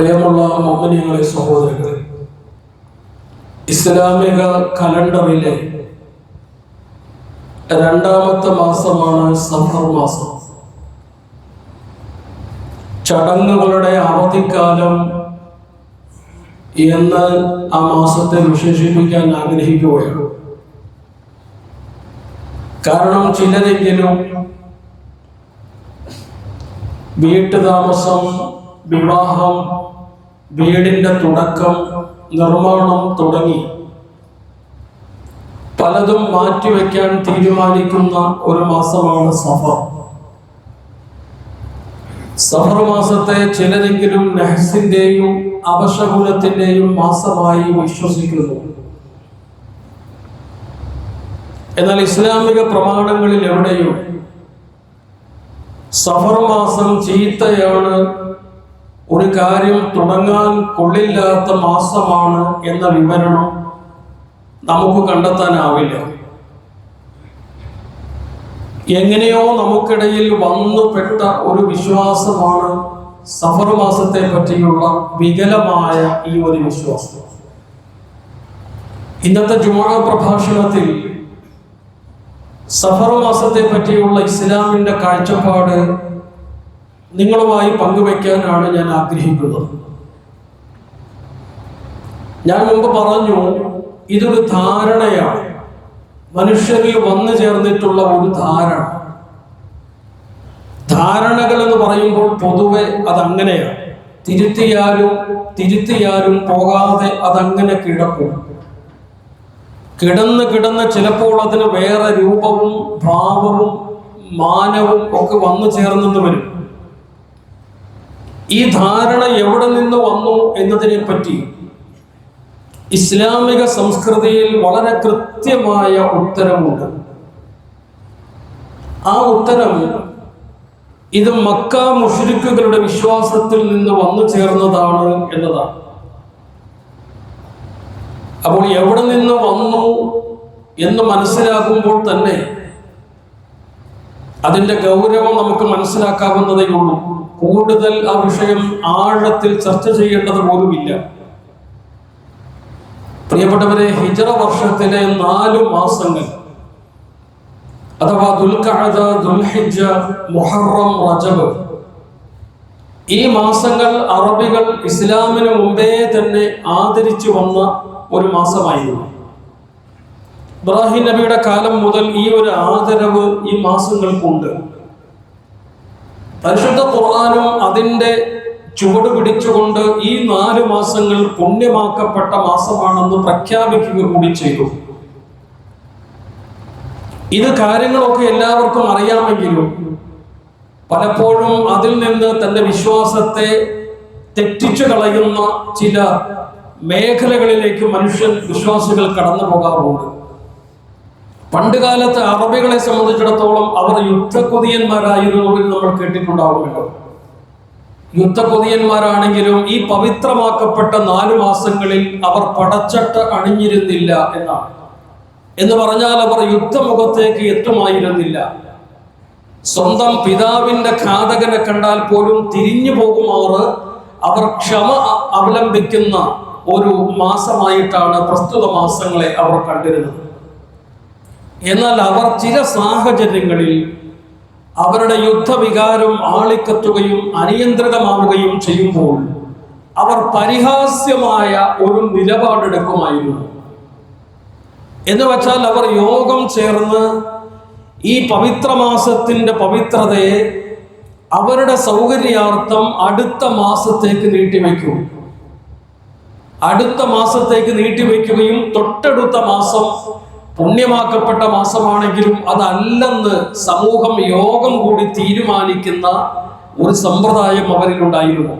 പ്രിയമുള്ള മോഹനീയങ്ങളെ സഹോദരങ്ങളെ. ഇസ്ലാമിക കലണ്ടറിലെ രണ്ടാമത്തെ മാസമാണ് സഫർ മാസം. ചടങ്ങുകളുടെ അവധിക്കാലം എന്ന് ആ മാസത്തെ വിശേഷിപ്പിക്കാൻ ആഗ്രഹിക്കുകയാണ്. കാരണം ചിലരെങ്കിലും വീട്ടുതാമസം വിവാഹം വീടിന്റെ തുടക്കം നിർമ്മാണം തുടങ്ങി. പലതും മാറ്റിവെക്കാൻ തീരുമാനിക്കുന്ന ഒരു മാസമാണ് സഫർ. സഫർ മാസത്തെ ചിലരെങ്കിലും നെഹസിന്റെയും അപശകുലത്തിന്റെയും മാസമായി വിശ്വസിക്കുന്നു. എന്നാൽ ഇസ്ലാമിക പ്രമാണങ്ങളിൽ എവിടെയും സഫർ മാസം ചീത്തയാണ് ഒരു കാര്യം തുടങ്ങാൻ കൊള്ളില്ലാത്ത മാസമാണ് എന്ന വിവരണം നമുക്ക് കണ്ടെത്താനാവില്ല. എങ്ങനെയോ നമുക്കിടയിൽ വന്നുപെട്ട ഒരു വിശ്വാസമാണ് സഫർ മാസത്തെ പറ്റിയുള്ള വികലമായ ഈ ഒരു വിശ്വാസം. ഇന്നത്തെ ജുമാ പ്രഭാഷണത്തിൽ സഫർ മാസത്തെ പറ്റിയുള്ള ഇസ്ലാമിന്റെ കാഴ്ചപ്പാട് നിങ്ങളുമായി പങ്കുവെക്കാനാണ് ഞാൻ ആഗ്രഹിക്കുന്നത്. ഞാൻ മുമ്പ് പറഞ്ഞു ഇതൊരു ധാരണയാണ്. മനുഷ്യരിൽ വന്നു ചേർന്നിട്ടുള്ള ഒരു ധാരണ. ധാരണകൾ എന്ന് പറയുമ്പോൾ പൊതുവെ അതങ്ങനെയാണ്. തിരുത്തിയാലും തിരുത്തിയാലും പോകാതെ അതങ്ങനെ കിടക്കും. കിടന്ന് കിടന്ന് ചിലപ്പോൾ അതിന് വേറെ രൂപവും ഭാവവും മാനവും ഒക്കെ വന്നു ചേർന്നെന്ന് വരും. ഈ ധാരണ എവിടെ നിന്ന് വന്നു എന്നതിനെ പറ്റി ഇസ്ലാമിക സംസ്കൃതിയിൽ വളരെ കൃത്യമായ ഉത്തരമുണ്ട്. ആ ഉത്തരം ഇത് മക്ക മുഷരിക്കുകളുടെ വിശ്വാസത്തിൽ നിന്ന് വന്നു ചേർന്നതാണ് എന്നതാണ്. അപ്പോൾ എവിടെ നിന്ന് വന്നു എന്ന് മനസ്സിലാക്കുമ്പോൾ തന്നെ അതിന്റെ ഗൗരവം നമുക്ക് മനസ്സിലാക്കാവുന്നതേ ഉള്ളൂ കൂടുതൽ ആ വിഷയം ആഴത്തിൽ ചർച്ച ചെയ്യേണ്ടത് പോലുമില്ല. പ്രിയപ്പെട്ടവരെ ഹിജറ വർഷത്തിലെ നാലു മാസങ്ങൾ അഥവാ ദുൽഖഅദ ദുൽഹിജ മുഹറം റജബ് ഈ മാസങ്ങൾ അറബികൾ ഇസ്ലാമിന് മുമ്പേ തന്നെ ആദരിച്ചു വന്ന ഒരു മാസമായിരുന്നു. ഇബ്രാഹിം നബിയുടെ കാലം മുതൽ ഈ ഒരു ആദരവ് ഈ മാസങ്ങൾക്കുണ്ട്. പരിശുദ്ധ ഖുർആാനും അതിന്റെ ചുവട് പിടിച്ചുകൊണ്ട് ഈ നാല് മാസങ്ങൾ പുണ്യമാക്കപ്പെട്ട മാസമാണെന്ന് പ്രഖ്യാപിക്കുക കൂടി ചെയ്തു. ഇത് കാര്യങ്ങളൊക്കെ എല്ലാവർക്കും അറിയാമെങ്കിലും പലപ്പോഴും അതിൽ നിന്ന് തന്റെ വിശ്വാസത്തെ തെറ്റിച്ചു കളയുന്ന ചില മേഖലകളിലേക്ക് മനുഷ്യൻ വിശ്വാസികൾ കടന്നു പോകാറുണ്ട്. പണ്ടുകാലത്ത് അറബികളെ സംബന്ധിച്ചിടത്തോളം അവർ യുദ്ധക്കൊതിയന്മാരായിരുന്നു എന്ന് നമ്മൾ കേട്ടിട്ടുണ്ടാവുമല്ലോ. യുദ്ധക്കൊതിയന്മാരാണെങ്കിലും ഈ പവിത്രമാക്കപ്പെട്ട നാലു മാസങ്ങളിൽ അവർ പടച്ചട്ട അണിഞ്ഞിരുന്നില്ല എന്നാണ്. എന്ന് പറഞ്ഞാൽ അവർ യുദ്ധമുഖത്തേക്ക് എത്തുമായിരുന്നില്ല. സ്വന്തം പിതാവിന്റെ ഘാതകനെ കണ്ടാൽ പോലും തിരിഞ്ഞു പോകുമാറ് അവർ ക്ഷമ അവലംബിക്കുന്ന ഒരു മാസമായിട്ടാണ് പ്രസ്തുത മാസങ്ങളെ അവർ കണ്ടിരുന്നത്. എന്നാൽ അവർ ചില സാഹചര്യങ്ങളിൽ അവരുടെ യുദ്ധവികാരം ആളിക്കത്തുകയും അനിയന്ത്രിതമാവുകയും ചെയ്യുമ്പോൾ അവർ പരിഹാസ്യമായ ഒരു നിലപാടെടുക്കുമായിരുന്നു. എന്ന് വെച്ചാൽ അവർ യോഗം ചേർന്ന് ഈ പവിത്ര മാസത്തിന്റെ പവിത്രതയെ അവരുടെ സൗകര്യാർത്ഥം അടുത്ത മാസത്തേക്ക് നീട്ടിവെക്കും അടുത്ത മാസത്തേക്ക് നീട്ടിവെക്കുകയും തൊട്ടടുത്ത മാസം പുണ്യമാക്കപ്പെട്ട മാസമാണെങ്കിലും അതല്ലെന്ന് സമൂഹം യോഗം കൂടി തീരുമാനിക്കുന്ന ഒരു സമ്പ്രദായം അവരിലുണ്ടായിരുന്നു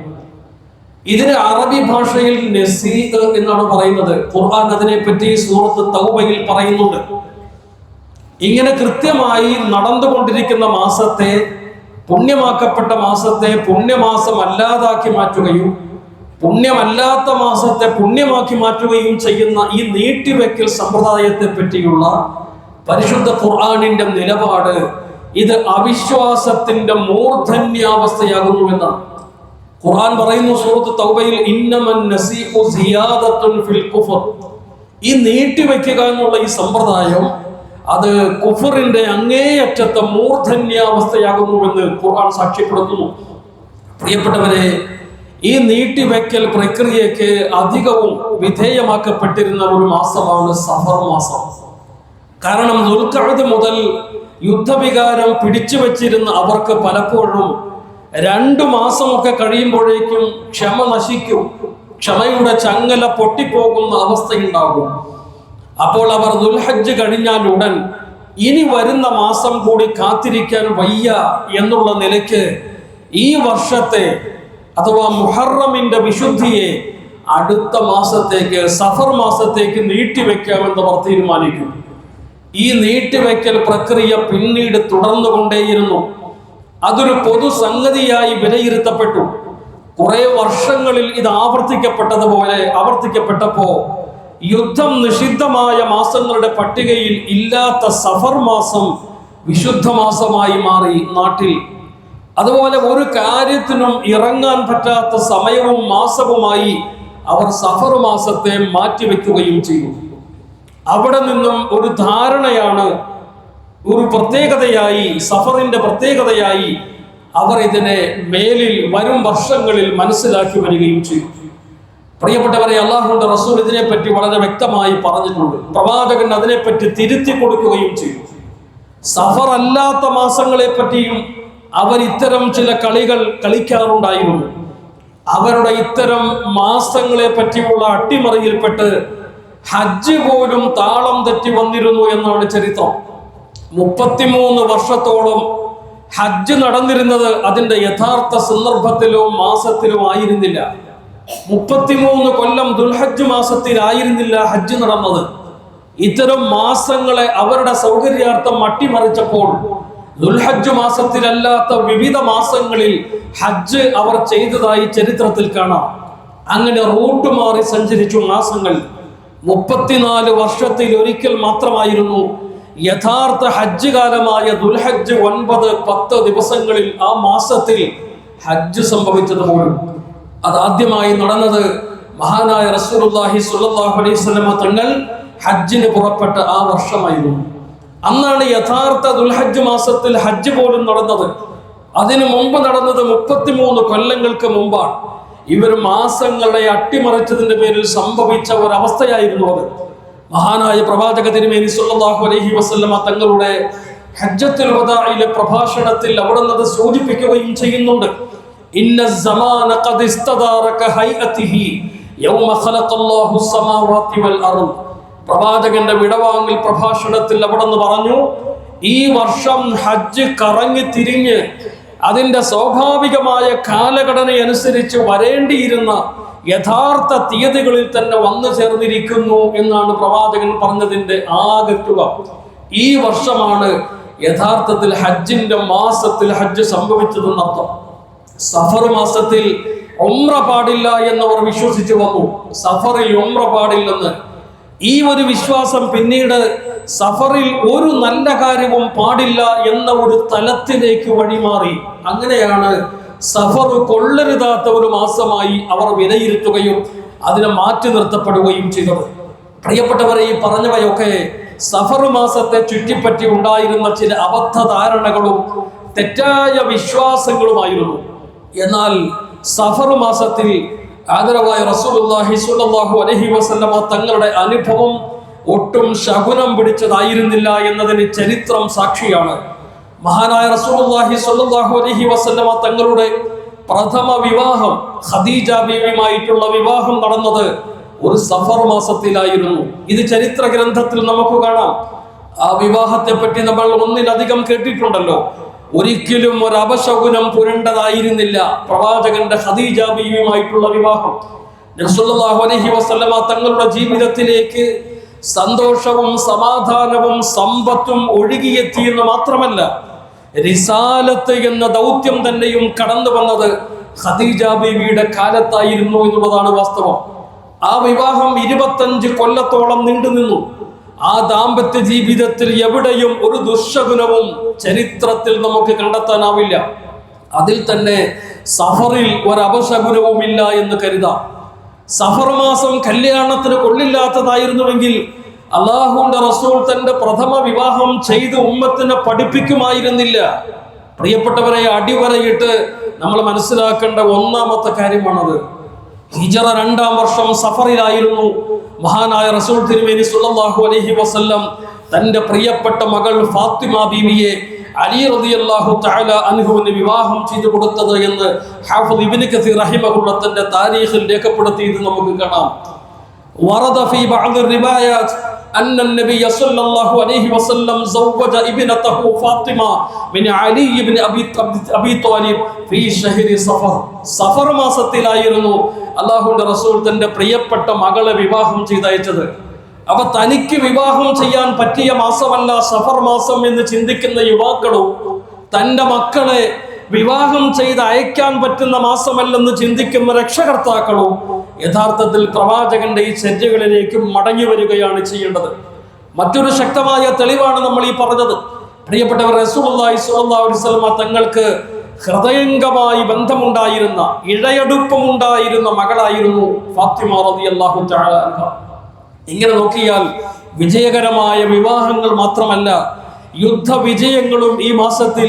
ഇതിന് അറബി ഭാഷയിൽ നസീദ് എന്നാണ് പറയുന്നത്. ഖുർആൻ അതിനെപ്പറ്റി സൂറത്ത് തൗബയിൽ പറയുന്നുണ്ട്. ഇങ്ങനെ കൃത്യമായി നടന്നുകൊണ്ടിരിക്കുന്ന മാസത്തെ പുണ്യമാക്കപ്പെട്ട മാസത്തെ പുണ്യമാസം അല്ലാതാക്കി മാറ്റുകയും പുണ്യമല്ലാത്ത മാസത്തെ പുണ്യമാക്കി മാറ്റുകയും ചെയ്യുന്ന ഈ നീട്ടിവെക്കൽ സമ്പ്രദായത്തെ പറ്റിയുള്ള പരിശുദ്ധ ഖുർആാനിന്റെ നിലപാട് ഇത് അവിശ്വാസത്തിന്റെ മൂർധന്യാവസ്ഥയാകുന്നുവെന്നാണ് ഖുർആൻ പറയുന്നു സൂറത്ത് തൗബയിൽ സിയാദത്തുൻ ഫിൽ ഈ നീട്ടിവെക്കുക എന്നുള്ള ഈ സമ്പ്രദായം അത് കുഫറിന്റെ അങ്ങേയറ്റത്തെ മൂർധന്യാവസ്ഥയാകുന്നുവെന്ന് ഖുർആൻ സാക്ഷ്യപ്പെടുത്തുന്നു. പ്രിയപ്പെട്ടവരെ ഈ നീട്ടിവെക്കൽ പ്രക്രിയക്ക് അധികവും വിധേയമാക്കപ്പെട്ടിരുന്ന ഒരു മാസമാണ് സഫർ മാസം. കാരണം ദുൽഖഅദ് മുതൽ യുദ്ധവികാരം പിടിച്ചു വച്ചിരുന്ന അവർക്ക് പലപ്പോഴും രണ്ടു മാസമൊക്കെ കഴിയുമ്പോഴേക്കും ക്ഷമ നശിക്കും ക്ഷമയുടെ ചങ്ങല പൊട്ടിപ്പോകുന്ന അവസ്ഥയുണ്ടാകും. അപ്പോൾ അവർ ദുൽഹജ്ജ് കഴിഞ്ഞാൽ ഉടൻ ഇനി വരുന്ന മാസം കൂടി കാത്തിരിക്കാൻ വയ്യ എന്നുള്ള നിലയ്ക്ക് ഈ വർഷത്തെ അഥവാ മുഹറമിന്റെ വിശുദ്ധിയെ അടുത്ത മാസത്തേക്ക് സഫർ മാസത്തേക്ക് നീട്ടിവെക്കാമെന്ന് അവർ തീരുമാനിക്കും ഈ നീട്ടിവെക്കൽ പ്രക്രിയ പിന്നീട് തുടർന്നു കൊണ്ടേയിരുന്നു അതൊരു പൊതു സംഗതിയായി വിലയിരുത്തപ്പെട്ടു. കുറെ വർഷങ്ങളിൽ ഇത് ആവർത്തിക്കപ്പെട്ടതുപോലെ ആവർത്തിക്കപ്പെട്ടപ്പോ യുദ്ധം നിഷിദ്ധമായ മാസങ്ങളുടെ പട്ടികയിൽ ഇല്ലാത്ത സഫർ മാസം വിശുദ്ധ മാസമായി മാറി നാട്ടിൽ അതുപോലെ ഒരു കാര്യത്തിനും ഇറങ്ങാൻ പറ്റാത്ത സമയവും മാസവുമായി അവർ സഫർ മാസത്തെ മാറ്റിവെക്കുകയും ചെയ്തു. അവിടെ നിന്നും ഒരു ധാരണയാണ് ഒരു പ്രത്യേകതയായി സഫറിന്റെ പ്രത്യേകതയായി അവർ ഇതിനെ മേലിൽ വരും വർഷങ്ങളിൽ മനസ്സിലാക്കി വരികയും ചെയ്തു. പ്രിയപ്പെട്ടവരെ അള്ളാഹുന്റെ റസൂൽ ഇതിനെപ്പറ്റി വളരെ വ്യക്തമായി പറഞ്ഞിട്ടുണ്ട്. പ്രവാചകൻ അതിനെപ്പറ്റി തിരുത്തി കൊടുക്കുകയും ചെയ്തു. സഫർ അല്ലാത്ത മാസങ്ങളെ പറ്റിയും അവർ ഇത്തരം ചില കളികൾ കളിക്കാറുണ്ടായിരുന്നു. അവരുടെ ഇത്തരം മാസങ്ങളെ പറ്റിയുള്ള അട്ടിമറിയിൽപ്പെട്ട് ഹജ്ജ് പോലും താളം തെറ്റി വന്നിരുന്നു എന്നാണ് ചരിത്രം. മുപ്പത്തിമൂന്ന് വർഷത്തോളം ഹജ്ജ് നടന്നിരുന്നത് അതിന്റെ യഥാർത്ഥ സന്ദർഭത്തിലോ മാസത്തിലോ ആയിരുന്നില്ല. മുപ്പത്തിമൂന്ന് കൊല്ലം ദുൽഹജ്ജ് മാസത്തിലായിരുന്നില്ല ഹജ്ജ് നടന്നത്. ഇത്തരം മാസങ്ങളെ അവരുടെ സൗകര്യാർത്ഥം അട്ടിമറിച്ചപ്പോൾ ദുൽഹജ്ജ് മാസത്തിലല്ലാത്ത വിവിധ മാസങ്ങളിൽ ഹജ്ജ് അവർ ചെയ്തതായി ചരിത്രത്തിൽ കാണാം. അങ്ങനെ റൂട്ട് മാറി സഞ്ചരിച്ചു മാസങ്ങൾ. മുപ്പത്തിനാല് വർഷത്തിൽ ഒരിക്കൽ മാത്രമായിരുന്നു യഥാർത്ഥ ഹജ്ജ് കാലമായ ദുൽഹജ്ജ് ഒൻപത് പത്ത് ദിവസങ്ങളിൽ ആ മാസത്തിൽ ഹജ്ജ് സംഭവിച്ചത് പോലും. അതാദ്യമായി നടന്നത് മഹാനായ റസൂലുള്ളാഹി സ്വല്ലല്ലാഹു അലൈഹി വസല്ലമ തങ്ങൾ ഹജ്ജിന് പുറപ്പെട്ട ആ വർഷമായിരുന്നു. അന്നാണ് യഥാർത്ഥ ദുൽഹജ്ജ് മാസത്തിൽ ഹജ്ജ് പോലും നടന്നത്. അതിനു മുമ്പ് നടന്നത് മുപ്പത്തിമൂന്ന് കൊല്ലങ്ങൾക്ക് മുമ്പാണ്. ഇവർ മാസങ്ങളെ അട്ടിമറിച്ചതിന്റെ പേരിൽ സംഭവിച്ച ഒരവസ്ഥയായിരുന്നു അത്. മഹാനായ പ്രവാചക തിരുമേനി സുല്ലാഹു അലഹി വസ്ലമ തങ്ങളുടെ ഹജ്ജത്തിൽ വതായിലെ പ്രഭാഷണത്തിൽ അവിടെ നിന്ന് സൂചിപ്പിക്കുകയും ചെയ്യുന്നുണ്ട്. ഇന്ന സമാന ഹൈഅതിഹി യൗമ ഖലഖല്ലാഹു സമാവാതി വൽ അർദ്. പ്രവാചകന്റെ വിടവാങ്ങൽ പ്രഭാഷണത്തിൽ അവിടുന്ന് പറഞ്ഞു ഈ വർഷം ഹജ്ജ് കറങ്ങി തിരിഞ്ഞ് അതിന്റെ സ്വാഭാവികമായ കാലഘടനയനുസരിച്ച് വരേണ്ടിയിരുന്ന യഥാർത്ഥ തീയതികളിൽ തന്നെ വന്നു ചേർന്നിരിക്കുന്നു എന്നാണ് പ്രവാചകൻ പറഞ്ഞതിന്റെ ആകത്തുക. ഈ വർഷമാണ് യഥാർത്ഥത്തിൽ ഹജ്ജിന്റെ മാസത്തിൽ ഹജ്ജ് സംഭവിച്ചതെന്നർത്ഥം സഫർ മാസത്തിൽ ഒമ്ര പാടില്ല എന്നവർ വിശ്വസിച്ചു വന്നു. സഫറിൽ ഒമ്ര പാടില്ലെന്ന് ഈ ഒരു വിശ്വാസം പിന്നീട് സഫറിൽ ഒരു നല്ല കാര്യവും പാടില്ല എന്ന ഒരു തലത്തിലേക്ക് വഴിമാറി. അങ്ങനെയാണ് സഫർ കൊള്ളരുതാത്ത ഒരു മാസമായി അവർ വിലയിരുത്തുകയും അതിനെ മാറ്റി നിർത്തപ്പെടുകയും ചെയ്തത്. പ്രിയപ്പെട്ടവരെ ഈ പറഞ്ഞവയൊക്കെ സഫർ മാസത്തെ ചുറ്റിപ്പറ്റി ഉണ്ടായിരുന്ന ചില അബദ്ധ ധാരണകളും തെറ്റായ വിശ്വാസങ്ങളുമായിരുന്നു. എന്നാൽ സഫർ മാസത്തിൽ ആദരവായ റസൂലുള്ളാഹി സ്വല്ലല്ലാഹു അലൈഹി വസല്ലമ തങ്ങളുടെ അനുഭവം ഒട്ടും ശകുനം പിടിച്ചതായിരുന്നില്ല എന്നതിന് ചരിത്രം സാക്ഷിയാണ്. മഹാനായ റസൂലുള്ളാഹി സ്വല്ലല്ലാഹു അലൈഹി വസല്ലമ തങ്ങളുടെ പ്രഥമ വിവാഹം ഖദീജ ബീവിയുമായിട്ടുള്ള വിവാഹം നടന്നത് ഒരു സഫർ മാസത്തിലായിരുന്നു. ഇത് ചരിത്ര ഗ്രന്ഥത്തിൽ നമുക്ക് കാണാം. ആ വിവാഹത്തെ പറ്റി നമ്മൾ ഒന്നിലധികം കേട്ടിട്ടുണ്ടല്ലോ. ഒരിക്കലും ഒരു അപശകുനം പുരണ്ടതായിരുന്നില്ല പ്രവാചകന്റെ ഖദീജ ബീവിയുമായിട്ടുള്ള വിവാഹം തങ്ങളുടെ ജീവിതത്തിലേക്ക് സന്തോഷവും സമാധാനവും സമ്പത്തും ഒഴുകിയെത്തിയെന്ന് മാത്രമല്ല റിസാലത്ത് എന്ന ദൗത്യം തന്നെയും കടന്നു വന്നത് ഖദീജ ബീവിയുടെ കാലത്തായിരുന്നു എന്നുള്ളതാണ് വാസ്തവം. ആ വിവാഹം ഇരുപത്തഞ്ച് കൊല്ലത്തോളം നീണ്ടുനിന്നു. ആ ദാമ്പത്യ ജീവിതത്തിൽ എവിടെയും ഒരു ദുശകുനവും ചരിത്രത്തിൽ നമുക്ക് കണ്ടെത്താനാവില്ല. അതിൽ തന്നെ സഫറിൽ ഒരപശകുനവുമില്ല എന്ന് കരുതാം. സഫർ മാസം കല്യാണത്തിന് കൊള്ളില്ലാത്തതായിരുന്നുവെങ്കിൽ അള്ളാഹുന്റെ റസൂൽ തന്റെ പ്രഥമ വിവാഹം ചെയ്ത് ഉമ്മത്തിനെ പഠിപ്പിക്കുമായിരുന്നില്ല. പ്രിയപ്പെട്ടവരെ അടിവരയിട്ട് നമ്മൾ മനസ്സിലാക്കേണ്ട ഒന്നാമത്തെ കാര്യമാണത്. ഹിജറ രണ്ടാം വർഷം സഫറിലായിരുന്നു. മഹാനായ റസൂൽ തിരുമേനി സുല്ലാഹു അലഹി വസ്ല്ലം തന്റെ പ്രിയപ്പെട്ട മകൾ ഫാത്തിമ ബീവിയെ അലി റതിയല്ലാഹു തഅല അൻഹുവിന് വിവാഹം ചെയ്തു കൊടുത്തത് എന്ന് ഹാഫിദ് ഇബ്നു കസീർ റഹിമഹുള്ള തന്റെ താരീഖിൽ രേഖപ്പെടുത്തിയത് നമുക്ക് കാണാം. വറദ ഫീ ബഅദ് റിവായാത്ത് أن النبي صلى الله عليه وسلم زوج ابنته فاطمة من علي بن أبي أبي طالب في شهر صفر സഫർ മാസത്തിലായിരുന്നു അള്ളാഹുന്റെ റസൂൽ തന്റെ പ്രിയപ്പെട്ട മകളെ വിവാഹം ചെയ്തയച്ചത് അപ്പൊ തനിക്ക് വിവാഹം ചെയ്യാൻ പറ്റിയ മാസമല്ല സഫർ മാസം എന്ന് ചിന്തിക്കുന്ന യുവാക്കളും തന്റെ മക്കളെ വിവാഹം ചെയ്ത് അയക്കാൻ പറ്റുന്ന മാസമല്ലെന്ന് ചിന്തിക്കുന്ന രക്ഷകർത്താക്കളും യഥാർത്ഥത്തിൽ പ്രവാചകന്റെ ഈ ചര്യകളിലേക്ക് മടങ്ങി വരികയാണ് ചെയ്യേണ്ടത്. മറ്റൊരു ശക്തമായ തെളിവാണ് നമ്മൾ ഈ പറഞ്ഞത്. പ്രിയപ്പെട്ടവർ അലൈഹി വസല്ലമ തങ്ങൾക്ക് ഹൃദയംഗമായി ബന്ധമുണ്ടായിരുന്ന ഇഴയടുപ്പമുണ്ടായിരുന്ന മകളായിരുന്നു ഫാത്തിമ ഇങ്ങനെ നോക്കിയാൽ വിജയകരമായ വിവാഹങ്ങൾ മാത്രമല്ല യുദ്ധ വിജയങ്ങളും ഈ മാസത്തിൽ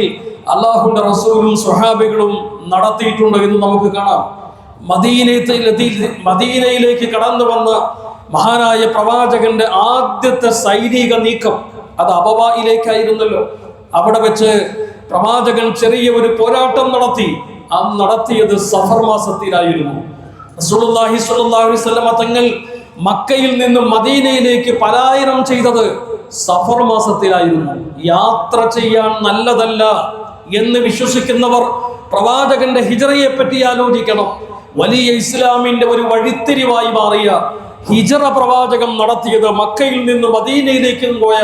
അള്ളാഹുന്റെ റസൂലും സുഹാബികളും നടത്തിയിട്ടുണ്ട് എന്ന് നമുക്ക് കാണാം. മദീനയിലെത്തി മദീനയിലേക്ക് കടന്നു വന്ന മഹാനായ പ്രവാചകന്റെ ആദ്യത്തെ സൈനിക നീക്കം അത് അബവായിലേക്കായിരുന്നല്ലോ അവിടെ വെച്ച് പ്രവാചകൻ ചെറിയ ഒരു പോരാട്ടം നടത്തി. ആ നടത്തിയത് സഫർ മാസത്തിലായിരുന്നു. റസൂലുള്ളാഹി അലൈഹി തങ്ങൾ മക്കയിൽ നിന്നും മദീനയിലേക്ക് പലായനം ചെയ്തത് സഫർ മാസത്തിലായിരുന്നു. യാത്ര ചെയ്യാൻ നല്ലതല്ല എന്ന് വിശ്വസിക്കുന്നവർ പ്രവാചകന്റെ ഹിജറയെ പറ്റി ആലോചിക്കണം. വലിയ ഇസ്ലാമിന്റെ ഒരു വഴിത്തിരിവായി മാറിയ ഹിജറ പ്രവാചകം നടത്തിയത് മക്കയിൽ നിന്ന് മദീനയിലേക്കും പോയ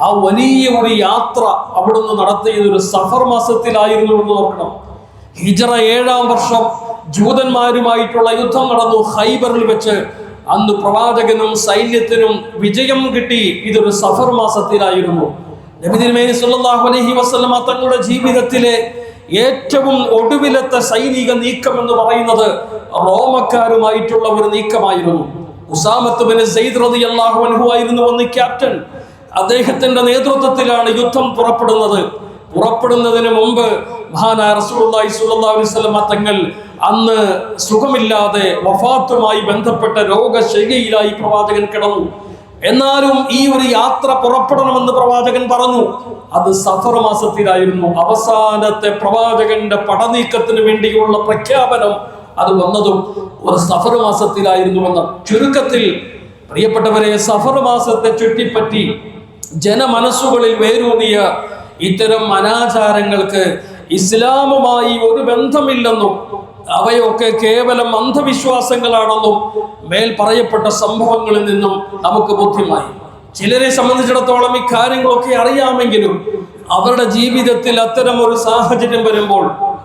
ആ വലിയ ഒരു യാത്ര അവിടുന്ന് നടത്തിയത് ഒരു സഫർ മാസത്തിലായിരുന്നു എന്ന് നോക്കണം ഹിജറ ഏഴാം വർഷം ജൂതന്മാരുമായിട്ടുള്ള യുദ്ധം നടന്നു ഹൈബറിൽ വെച്ച്. അന്ന് പ്രവാചകനും സൈന്യത്തിനും വിജയം കിട്ടി. ഇതൊരു സഫർ മാസത്തിലായിരുന്നു. നബി തിരുമേനി സല്ലല്ലാഹു അലൈഹി തങ്ങളുടെ ജീവിതത്തിലെ ഏറ്റവും ഒടുവിലത്തെ സൈനിക നീക്കം എന്ന് പറയുന്നത് റോമക്കാരുമായിട്ടുള്ള ഒരു നീക്കമായിരുന്നു. ഉസാമത്ത് ബിൻ സെയ്ദ് അന്ന് ക്യാപ്റ്റൻ. അദ്ദേഹത്തിന്റെ നേതൃത്വത്തിലാണ് യുദ്ധം പുറപ്പെടുന്നത്. പുറപ്പെടുന്നതിന് മുമ്പ് മഹാനായ അലൈഹി വസല്ലമ തങ്ങൾ അന്ന് സുഖമില്ലാതെ വഫാത്തുമായി ബന്ധപ്പെട്ട രോഗശൈലിയിലായി പ്രവാചകൻ കിടന്നു. എന്നാലും ഈ ഒരു യാത്ര പുറപ്പെടണമെന്ന് പ്രവാചകൻ പറഞ്ഞു. അത് സഫർ മാസത്തിലായിരുന്നു അവസാനത്തെ പ്രവാചകന്റെ പടനീക്കത്തിന് വേണ്ടിയുള്ള പ്രഖ്യാപനം അത് വന്നതും ഒരു സഫർ മാസത്തിലായിരുന്നു മാസത്തിലായിരുന്നുവെന്ന് ചുരുക്കത്തിൽ പ്രിയപ്പെട്ടവരെ സഫർ മാസത്തെ ചുറ്റിപ്പറ്റി ജനമനസ്സുകളിൽ വേരൂന്നിയ ഇത്തരം അനാചാരങ്ങൾക്ക് ഇസ്ലാമുമായി ഒരു ബന്ധമില്ലെന്നും അവയൊക്കെ കേവലം അന്ധവിശ്വാസങ്ങളാണെന്നും മേൽ പറയപ്പെട്ട സംഭവങ്ങളിൽ നിന്നും നമുക്ക് ബോധ്യമായി. ചിലരെ സംബന്ധിച്ചിടത്തോളം ഇക്കാര്യങ്ങളൊക്കെ കാര്യങ്ങളൊക്കെ അറിയാമെങ്കിലും അവരുടെ ജീവിതത്തിൽ അത്തരം ഒരു സാഹചര്യം വരുമ്പോൾ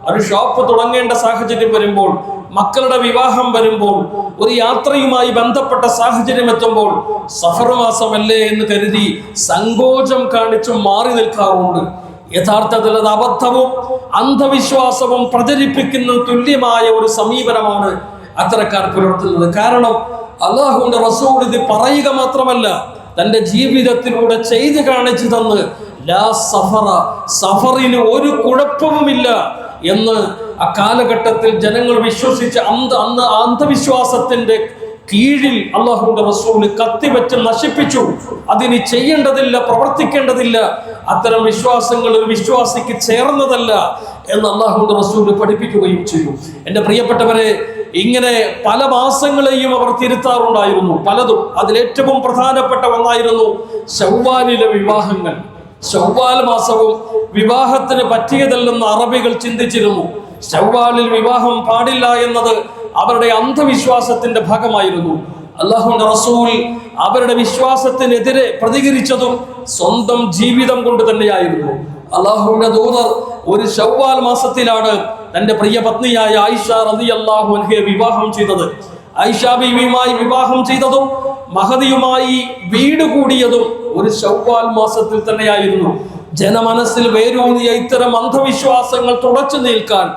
ഒരു ഷോപ്പ് തുടങ്ങേണ്ട സാഹചര്യം വരുമ്പോൾ മക്കളുടെ വിവാഹം വരുമ്പോൾ ഒരു യാത്രയുമായി ബന്ധപ്പെട്ട സാഹചര്യം എത്തുമ്പോൾ സഫർ മാസമല്ലേ എന്ന് കരുതി സങ്കോചം കാണിച്ചും മാറി നിൽക്കാറുണ്ട്. യഥാർത്ഥത്തിൽ അത് അബദ്ധവും അന്ധവിശ്വാസവും പ്രചരിപ്പിക്കുന്ന തുല്യമായ ഒരു സമീപനമാണ് അത്തരക്കാർ പുലർത്തുന്നത്. കാരണം അള്ളാഹുവിന്റെ റസൂൽ ഇത് പറയുക മാത്രമല്ല തന്റെ ജീവിതത്തിലൂടെ ചെയ്ത് കാണിച്ചു തന്ന് ലാ സഫറ സഫറിന് ഒരു കുഴപ്പവുമില്ല എന്ന് ആ കാലഘട്ടത്തിൽ ജനങ്ങൾ വിശ്വസിച്ച് അന്ധ അന്ന് അന്ധവിശ്വാസത്തിന്റെ കീഴിൽ അള്ളാഹുവിന്റെ റസൂൽ കത്തിവെച്ച് നശിപ്പിച്ചു. അതിന് ചെയ്യേണ്ടതില്ല പ്രവർത്തിക്കേണ്ടതില്ല. അത്തരം വിശ്വാസങ്ങൾ ഒരു വിശ്വാസിക്ക് ചേർന്നതല്ല എന്ന് അള്ളാഹുവിന്റെ റസൂൽ പഠിപ്പിക്കുകയും ചെയ്തു. എന്റെ പ്രിയപ്പെട്ടവരെ ഇങ്ങനെ പല മാസങ്ങളെയും അവർ തിരുത്താറുണ്ടായിരുന്നു. പലതും അതിലേറ്റവും പ്രധാനപ്പെട്ട ഒന്നായിരുന്നു ചൗവാലിലെ വിവാഹങ്ങൾ. ചൗവാൽ മാസവും വിവാഹത്തിന് പറ്റിയതല്ലെന്ന് അറബികൾ ചിന്തിച്ചിരുന്നു. ചൗവാലിൽ വിവാഹം പാടില്ല എന്നത് അവരുടെ അന്ധവിശ്വാസത്തിന്റെ ഭാഗമായിരുന്നു. അള്ളാഹുന്റെ റസൂൽ അവരുടെ വിശ്വാസത്തിനെതിരെ പ്രതികരിച്ചതും സ്വന്തം ജീവിതം കൊണ്ട് തന്നെയായിരുന്നു. അള്ളാഹുവിന്റെ ദൂതർ ഒരു ഷവ്വാൽ മാസത്തിലാണ് തന്റെ പ്രിയ പത്നിയായ ആയിഷ റതി അള്ളാഹു അൻഹയെ വിവാഹം ചെയ്തത്. ആയിഷ ബീവിയുമായി വിവാഹം ചെയ്തതും മഹതിയുമായി വീട് കൂടിയതും ഒരു ഷവ്വാൽ മാസത്തിൽ തന്നെയായിരുന്നു. ജനമനസ്സിൽ വേരൂന്നിയ ഇത്തരം അന്ധവിശ്വാസങ്ങൾ തുടച്ചു നിൽക്കാൻ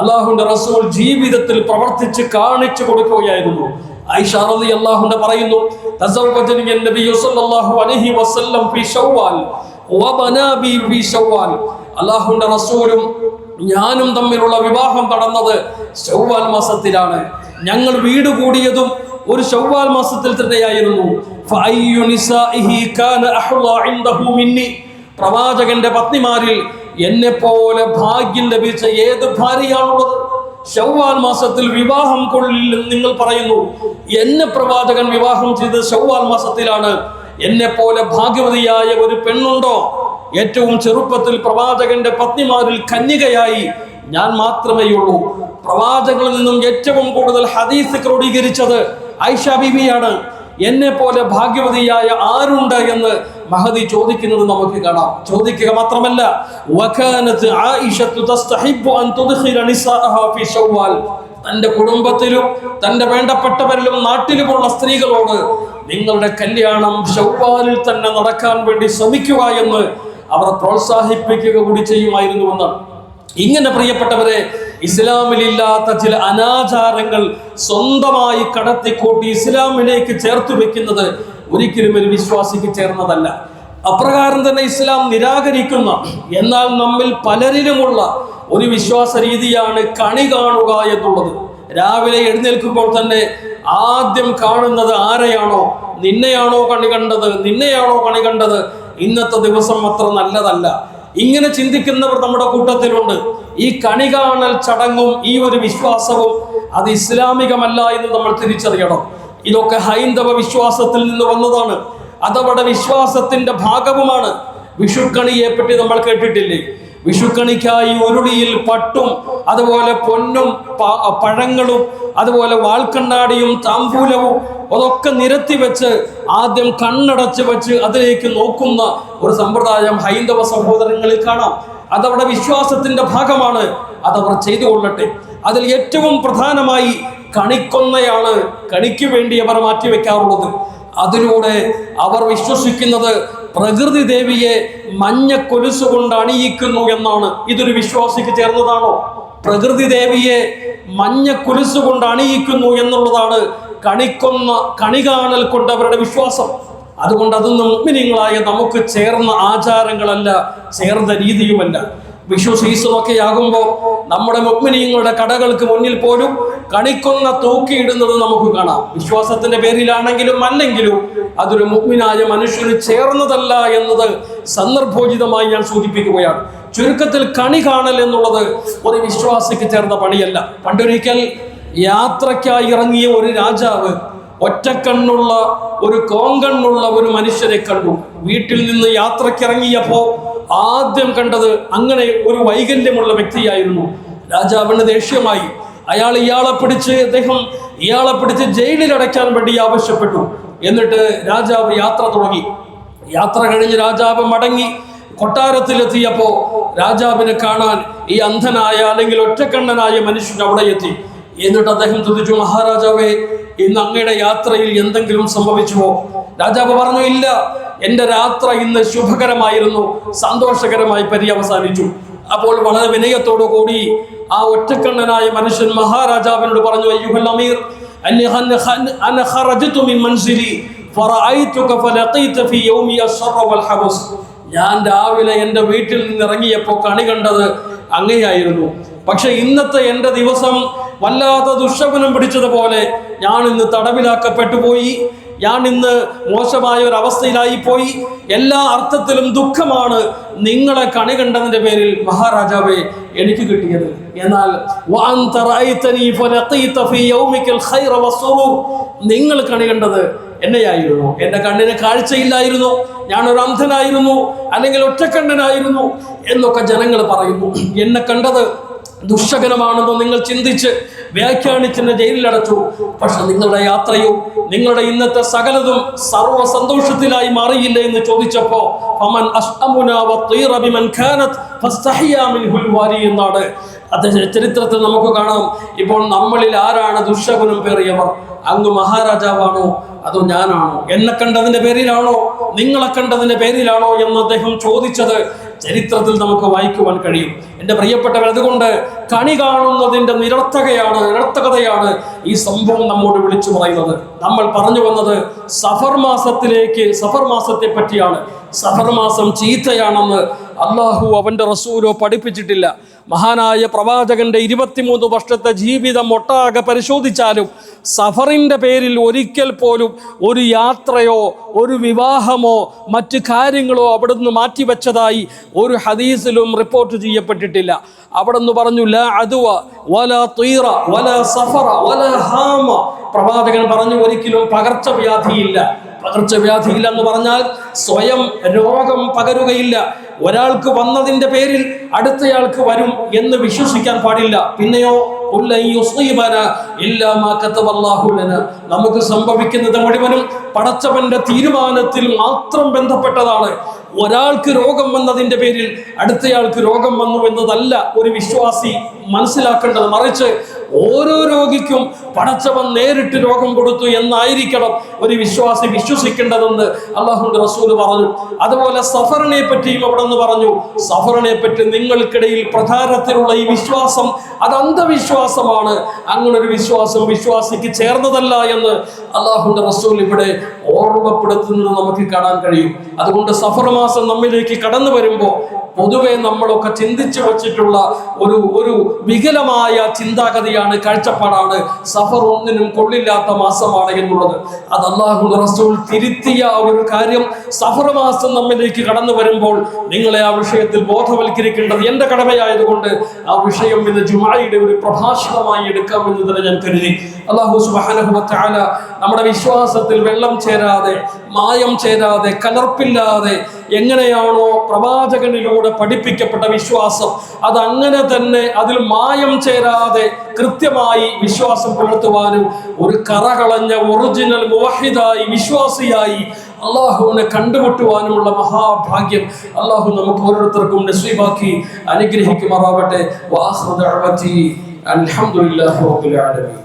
അള്ളാഹുന്റെ റസൂൽ ജീവിതത്തിൽ പ്രവർത്തിച്ച് കാണിച്ചു കൊടുക്കുകയായിരുന്നു. അള്ളാഹുന്റെ പറയുന്നു തസവ്വജനി സല്ലല്ലാഹു അലൈഹി വസല്ലം ഫി ശവ്വാൽ ഫി ശവ്വാൽ റസൂലും ഞാനും തമ്മിലുള്ള വിവാഹം നടന്നത് ശൗവാൽ മാസത്തിലാണ്. ഞങ്ങൾ വീട് കൂടിയതും ഒരു ശൗവാൽ മാസത്തിൽ തന്നെയായിരുന്നു. നിസാഇഹി കാന മിന്നി. പ്രവാചകന്റെ പത്നിമാരിൽ എന്നെ പോലെ ഭാഗ്യം ലഭിച്ച ഏത് ഭാര്യയാണുള്ളത്? ശൗവാൽ മാസത്തിൽ വിവാഹം കൊള്ളില്ലെന്ന് നിങ്ങൾ പറയുന്നു. എന്നെ പ്രവാചകൻ വിവാഹം ചെയ്ത് ശൗവാൽ മാസത്തിലാണ്. എന്നെ പോലെ ഭാഗ്യവതിയായ ഒരു പെണ്ണുണ്ടോ? ഏറ്റവും ചെറുപ്പത്തിൽ പ്രവാചകന്റെ പത്നിമാരിൽ കന്യകയായി ഞാൻ മാത്രമേ ഉള്ളൂ. പ്രവാചകളിൽ നിന്നും ഏറ്റവും കൂടുതൽ ഹദീസ് ക്രോഡീകരിച്ചത് ഐഷ ബിബിയാണ് എന്നെ പോലെ ഭാഗ്യവതിയായ ആരുണ്ട് എന്ന് മഹദി ചോദിക്കുന്നത് നമുക്ക് കാണാം. ചോദിക്കുക മാത്രമല്ല തന്റെ കുടുംബത്തിലും തന്റെ വേണ്ടപ്പെട്ടവരിലും നാട്ടിലുമുള്ള സ്ത്രീകളോട് നിങ്ങളുടെ കല്യാണം ശൗവാലിൽ തന്നെ നടക്കാൻ വേണ്ടി ശ്രമിക്കുക എന്ന് അവർ പ്രോത്സാഹിപ്പിക്കുക കൂടി ചെയ്യുമായിരുന്നുവെന്നാണ് ഇങ്ങനെ പ്രിയപ്പെട്ടവരെ ഇസ്ലാമിലില്ലാത്ത ചില അനാചാരങ്ങൾ സ്വന്തമായി കടത്തിക്കൂട്ടി ഇസ്ലാമിലേക്ക് ചേർത്ത് വെക്കുന്നത് ഒരിക്കലും ഒരു വിശ്വാസിക്ക് ചേർന്നതല്ല. അപ്രകാരം തന്നെ ഇസ്ലാം നിരാകരിക്കുന്ന എന്നാൽ നമ്മിൽ പലരിലുമുള്ള ഒരു വിശ്വാസ രീതിയാണ് കണി കാണുക എന്നുള്ളത്. രാവിലെ എഴുന്നേൽക്കുമ്പോൾ തന്നെ ആദ്യം കാണുന്നത് ആരെയാണോ? നിന്നെയാണോ കണി കണ്ടത്? നിന്നെയാണോ കണി കണ്ടത്? ഇന്നത്തെ ദിവസം അത്ര നല്ലതല്ല. ഇങ്ങനെ ചിന്തിക്കുന്നവർ നമ്മുടെ കൂട്ടത്തിലുണ്ട്. ഈ കണി കാണൽ ചടങ്ങും ഈ ഒരു വിശ്വാസവും അത് ഇസ്ലാമികമല്ല എന്ന് നമ്മൾ തിരിച്ചറിയണം. ഇതൊക്കെ ഹൈന്ദവ വിശ്വാസത്തിൽ നിന്ന് വന്നതാണ്. അതവിടെ വിശ്വാസത്തിന്റെ ഭാഗവുമാണ്. വിഷുക്കണിയെ പറ്റി നമ്മൾ കേട്ടിട്ടില്ലേ? വിഷുക്കണിക്കായി ഉരുളിയിൽ പട്ടും അതുപോലെ പൊന്നും പഴങ്ങളും അതുപോലെ വാൾക്കണ്ണാടിയും താമ്പൂലവും അതൊക്കെ നിരത്തി വെച്ച് ആദ്യം കണ്ണടച്ച് വെച്ച് അതിലേക്ക് നോക്കുന്ന ഒരു സമ്പ്രദായം ഹൈന്ദവ സഹോദരങ്ങളിൽ കാണാം. അതവിടെ വിശ്വാസത്തിന്റെ ഭാഗമാണ്. അതവർ ചെയ്തു കൊള്ളട്ടെ അതിൽ ഏറ്റവും പ്രധാനമായി കണിക്കൊന്നയാണ് കണിക്ക് വേണ്ടി അവർ മാറ്റിവെക്കാറുള്ളത് അതിലൂടെ അവർ വിശ്വസിക്കുന്നത് പ്രകൃതി ദേവിയെ മഞ്ഞ കൊലുസ് കൊണ്ട് അണിയിക്കുന്നു എന്നാണ്. ഇതൊരു വിശ്വാസിക്ക് ചേർന്നതാണോ? പ്രകൃതി ദേവിയെ മഞ്ഞ കുലുസ് കൊണ്ട് അണിയിക്കുന്നു എന്നുള്ളതാണ് കണിക്കൊന്ന കണി കാണൽ കൊണ്ട് അവരുടെ വിശ്വാസം. അതുകൊണ്ട് അതൊന്നും മുഗ്മിനിങ്ങളായ നമുക്ക് ചേർന്ന ആചാരങ്ങളല്ല ചേർന്ന രീതിയുമല്ല. വിഷു സീസണൊക്കെ ആകുമ്പോൾ നമ്മുടെ മുഗ്മിനിയങ്ങളുടെ കടകൾക്ക് മുന്നിൽ പോലും കണിക്കുന്ന തൂക്കിയിടുന്നത് നമുക്ക് കാണാം. വിശ്വാസത്തിന്റെ പേരിലാണെങ്കിലും അല്ലെങ്കിലും അതൊരു മുഗ്മിനായ മനുഷ്യന് ചേർന്നതല്ല എന്നത് സന്ദർഭോചിതമായി ഞാൻ സൂചിപ്പിക്കുകയാണ്. ചുരുക്കത്തിൽ കണി കാണൽ എന്നുള്ളത് ഒരു വിശ്വാസിക്ക് ചേർന്ന പണിയല്ല. പണ്ടൊരിക്കൽ യാത്രയ്ക്കായി ഇറങ്ങിയ ഒരു രാജാവ് ഒറ്റക്കണ്ണുള്ള ഒരു കോങ്കണ്ണുള്ള ഒരു മനുഷ്യരെ കണ്ടു. വീട്ടിൽ നിന്ന് യാത്രക്കിറങ്ങിയപ്പോൾ ആദ്യം കണ്ടത് അങ്ങനെ ഒരു വൈകല്യമുള്ള വ്യക്തിയായിരുന്നു. രാജാവിന് ദേഷ്യമായി. അയാൾ ഇയാളെ പിടിച്ച് അദ്ദേഹം ഇയാളെ പിടിച്ച് ജയിലിൽ അടയ്ക്കാൻ വേണ്ടി ആവശ്യപ്പെട്ടു. എന്നിട്ട് രാജാവ് യാത്ര തുടങ്ങി. യാത്ര കഴിഞ്ഞ് രാജാവ് മടങ്ങി. കൊട്ടാരത്തിലെത്തിയപ്പോ രാജാവിനെ കാണാൻ ഈ അന്ധനായ അല്ലെങ്കിൽ ഒറ്റക്കണ്ണനായ മനുഷ്യൻ അവിടെ എത്തി. എന്നിട്ട് അദ്ദേഹം ചോദിച്ചു മഹാരാജാവേ ഇന്ന് അങ്ങയുടെ യാത്രയിൽ എന്തെങ്കിലും സംഭവിച്ചുവോ? രാജാവ് പറഞ്ഞു ഇല്ല എന്റെ യാത്ര ഇന്ന് ശുഭകരമായിരുന്നു സന്തോഷകരമായി പര്യവസാനിച്ചു. അപ്പോൾ വളരെ വിനയത്തോടു കൂടി ആ ഒറ്റക്കണ്ണനായ മനുഷ്യൻ മഹാരാജാവിനോട് പറഞ്ഞു അയ്യുഹൽ അമീർ ഞാൻ രാവിലെ എന്റെ വീട്ടിൽ നിന്ന് ഇറങ്ങിയപ്പോൾ കണി കണ്ടത് അങ്ങയായിരുന്നു. പക്ഷെ ഇന്നത്തെ എന്റെ ദിവസം വല്ലാത്ത ദുഷമനം പിടിച്ചതുപോലെ ഞാൻ ഇന്ന് തടവിലാക്കപ്പെട്ടു പോയി. ഞാൻ ഇന്ന് മോശമായ ഒരു അവസ്ഥയിലായി പോയി. എല്ലാ അർത്ഥത്തിലും ദുഃഖമാണ് നിങ്ങളെ കണി കണ്ടതിന്റെ പേരിൽ മഹാരാജാവേ എനിക്ക് കിട്ടിയത്. എന്നാൽ. നിങ്ങൾ കണി കണ്ടത് എന്നെയായിരുന്നു. എന്റെ കണ്ണിന് കാഴ്ചയില്ലായിരുന്നു. ഒരു അന്ധനായിരുന്നു. അല്ലെങ്കിൽ ഒറ്റക്കണ്ണനായിരുന്നു. എന്നൊക്കെ ജനങ്ങൾ പറയുന്നു. എന്നെ കണ്ടത് ദുഷ്ടകരമാണെന്ന് നിങ്ങൾ ചിന്തിച്ച് വ്യാഖ്യാനിച്ചെന്നെ ജയിലിലടച്ചു. പക്ഷെ നിങ്ങളുടെ യാത്രയോ നിങ്ങളുടെ ഇന്നത്തെ സകലതും സർവ സന്തോഷത്തിലായി മാറിയില്ല എന്ന് ചോദിച്ചപ്പോ വാരി എന്നാണ്. അദ്ദേഹം ചരിത്രത്തിൽ നമുക്ക് കാണാം ഇപ്പോൾ നമ്മളിൽ ആരാണ് ദുഷ്ടഗുണം പേറിയവർ? അങ്ങ് മഹാരാജാവാണോ? അതോ ഞാനാണോ? എന്നെ കണ്ടതിന്റെ പേരിലാണോ? നിങ്ങളെ കണ്ടതിന്റെ പേരിലാണോ എന്ന് അദ്ദേഹം ചോദിച്ചത്. ചരിത്രത്തിൽ നമുക്ക് വായിക്കുവാൻ കഴിയും. എന്റെ പ്രിയപ്പെട്ടവർ അതുകൊണ്ട് കണി കാണുന്നതിന്റെ നിരർത്ഥകയാണ് നിരർത്ഥകതയാണ് ഈ സംഭവം നമ്മോട് വിളിച്ചു പറയുന്നത്. നമ്മൾ പറഞ്ഞു വന്നത് സഫർ മാസത്തിലേക്ക് സഫർ മാസത്തെ പറ്റിയാണ്. സഫർ മാസം ചീത്തയാണെന്ന് അള്ളാഹു അവന്റെ റസൂലോ പഠിപ്പിച്ചിട്ടില്ല. മഹാനായ പ്രവാചകന്റെ ഇരുപത്തിമൂന്ന് വർഷത്തെ ജീവിതം ഒട്ടാകെ പരിശോധിച്ചാലും സഫറിന്റെ പേരിൽ ഒരിക്കൽ പോലും ഒരു യാത്രയോ ഒരു വിവാഹമോ മറ്റ് കാര്യങ്ങളോ അവിടുന്ന് മാറ്റിവെച്ചതായി ഒരു ഹദീസിലും റിപ്പോർട്ട് ചെയ്യപ്പെട്ടിട്ടില്ല. അവിടുന്ന് പറഞ്ഞു ല അതുവ വല തീറ വല സഫറ വല ഹാമ. പ്രവാചകൻ പറഞ്ഞു ഒരിക്കലും പകർച്ചവ്യാധിയില്ല. പകർച്ചവ്യാധിയില്ല എന്ന് പറഞ്ഞാൽ സ്വയം രോഗം പകരുകയില്ല. ഒരാൾക്ക് വന്നതിന്റെ പേരിൽ അടുത്തയാൾക്ക് വരും എന്ന് വിശ്വസിക്കാൻ പാടില്ല. പിന്നെയോ. നമുക്ക് സംഭവിക്കുന്നത് മുഴുവനും പടച്ചവന്റെ തീരുമാനത്തിൽ മാത്രം ബന്ധപ്പെട്ടതാണ്. ഒരാൾക്ക് രോഗം വന്നതിന്റെ പേരിൽ അടുത്തയാൾക്ക് രോഗം വന്നു എന്നതല്ല ഒരു വിശ്വാസി മനസ്സിലാക്കേണ്ടത്. മറിച്ച് ഓരോ രോഗിക്കും പടച്ചവൻ നേരിട്ട് രോഗം കൊടുത്തു എന്നായിരിക്കണം ഒരു വിശ്വാസി വിശ്വസിക്കേണ്ടതെന്ന് അള്ളാഹുന്റെ റസൂൽ പറഞ്ഞു. അതുപോലെ സഫറിനെ പറ്റിയും അവിടെ നിന്ന് പറഞ്ഞു. സഫറിനെ പറ്റി നിങ്ങൾക്കിടയിൽ പ്രധാനത്തിലുള്ള ഈ വിശ്വാസം അത് അന്ധവിശ്വാസമാണ്. അങ്ങനെ ഒരു വിശ്വാസം വിശ്വാസിക്ക് ചേർന്നതല്ല എന്ന് അള്ളാഹുന്റെ റസൂൽ ഇവിടെ ഓർമ്മപ്പെടുത്തുന്നത് നമുക്ക് കാണാൻ കഴിയും. അതുകൊണ്ട് സഫർ മാസം നമ്മിലേക്ക് കടന്നു വരുമ്പോൾ പൊതുവെ നമ്മളൊക്കെ ചിന്തിച്ചു വച്ചിട്ടുള്ള ഒരു ഒരു വികലമായ ചിന്താഗതിയാണ് കാഴ്ചപ്പാടാണ്. സഫർ ഒന്നിനും കൊള്ളില്ലാത്ത മാസമാണ് എന്നുള്ളത്. അത് അള്ളാഹു റസൂൽ തിരുത്തിയ ഒരു കാര്യം സഫർ മാസം നമ്മിലേക്ക് കടന്നു വരുമ്പോൾ നിങ്ങളെ ആ വിഷയത്തിൽ ബോധവൽക്കരിക്കേണ്ടത് എന്റെ കടമയായതുകൊണ്ട് ആ വിഷയം ഇന്ന് ജുമായിയുടെ ഒരു പ്രഭാഷണമായി എടുക്കാമെന്ന് തന്നെ ഞാൻ കരുതി. അള്ളാഹു സുബ്ഹാനഹു വ നമ്മുടെ വിശ്വാസത്തിൽ വെള്ളം ചേരാതെ മായം ചേരാതെ കലർപ്പില്ലാതെ എങ്ങനെയാണോ പ്രവാചകനിലൂടെ പഠിപ്പിക്കപ്പെട്ട വിശ്വാസം. അത് അങ്ങനെ തന്നെ അതിൽ മായം ചേരാതെ കൃത്യമായി വിശ്വാസം പുലർത്തുവാനും ഒരു കറകളഞ്ഞ ഒറിജിനൽ മുവഹിദായി വിശ്വാസിയായി അള്ളാഹുവിനെ കണ്ടുമുട്ടുവാനുമുള്ള മഹാഭാഗ്യം അള്ളാഹു നമുക്ക് ഓരോരുത്തർക്കും നസീബാക്കി അനുഗ്രഹിക്കുമാറാവട്ടെ. അലഹമുല്ലാ